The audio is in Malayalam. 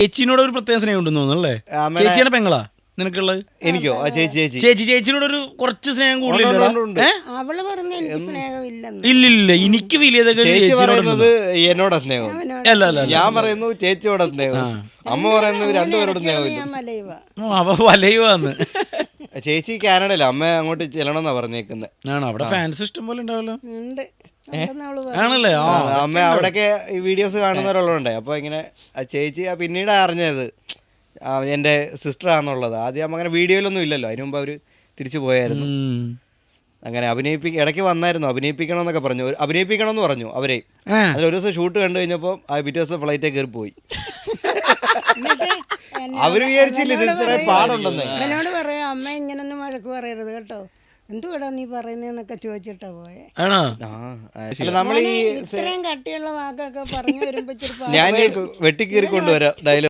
ചേച്ചിനോട് ഒരു പ്രത്യേക സ്നേഹം ഉണ്ടെന്ന് തോന്നുന്നു അല്ലേ അമ്മയുടെ- ചേച്ചിയുടെ പെങ്ങളാ നിനക്കുള്ളത്? എനിക്കോ? ആ ചേച്ചി ചേച്ചി. ചേച്ചി ചേച്ചിനോട് ഒരു കുറച്ച് സ്നേഹം കൂടുതലില്ല ഉണ്ട്. അവൾ പറഞ്ഞ എനിക്ക് സ്നേഹമില്ലെന്ന്. ഇല്ലില്ല എനിക്ക് ചേച്ചി ചേച്ചിനോട് പറയുന്നത് എന്നോടാ സ്നേഹം. അവനോട് അല്ല അല്ല അല്ല. ഞാൻ പറയുന്നു ചേച്ചിയോടെ സ്നേഹം. അമ്മ പറയുന്നത് രണ്ടുപേരോട് സ്നേഹമില്ല ഞാൻ മലയുവ ഓ, അവ വലയുവാന്ന്. ചേച്ചി കാനഡയിലെ. അമ്മ അങ്ങോട്ട് ചെല്ലണമെന്നാ പറഞ്ഞേക്കുന്നത് ആണോ? അവിടെ ഫാൻസ് ഇഷ്ടം പോലെ ഉണ്ടാവല്ലോ. ഉണ്ട്. ആണല്ലേ? അമ്മ അവിടെയൊക്കെ ഈ വീഡിയോസ് കാണുന്നവരുള്ളതുണ്ട് അപ്പൊ ഇങ്ങനെ ചേച്ചി പിന്നീട് അറിഞ്ഞത് എന്റെ എന്റെ സിസ്റ്റർ ആണെന്നുള്ളത്. ആദ്യം അമ്മ അങ്ങനെ വീഡിയോയിലൊന്നും ഇല്ലല്ലോ അതിനുമുമ്പ് അവർ തിരിച്ചു പോയായിരുന്നു. അങ്ങനെ അഭിനയിപ്പി ഇടയ്ക്ക് വന്നായിരുന്നു അഭിനയിപ്പിക്കണം എന്നൊക്കെ പറഞ്ഞു. അഭിനയിപ്പിക്കണം എന്ന് പറഞ്ഞു അവരെ. അതിൽ ഒരു ദിവസം ഷൂട്ട് കണ്ടു കഴിഞ്ഞപ്പോൾ ആ പിറ്റേ ദിവസം ഫ്ലൈറ്റേ കയറി പോയി അവർ വിചാരിച്ചില്ല ഇത് ഇത്ര പാടുണ്ടെന്ന്. എന്നോട് പറയാം അമ്മ ഇങ്ങനൊന്നും വഴക്ക് പറയരുത് കേട്ടോ. എന്തുവാടാ നീ പറയുന്നൊക്കെ ചോദിച്ചിട്ടാ പോയെ? ആണോ? അല്ല നമ്മൾ ഈ ഇത്രയും കട്ടിയുള്ള വാക്കൊക്കെ പറഞ്ഞു വരുമ്പോ ഞാൻ വെട്ടിക്കീറി കൊണ്ടുവരാം ഡയലോഗ്.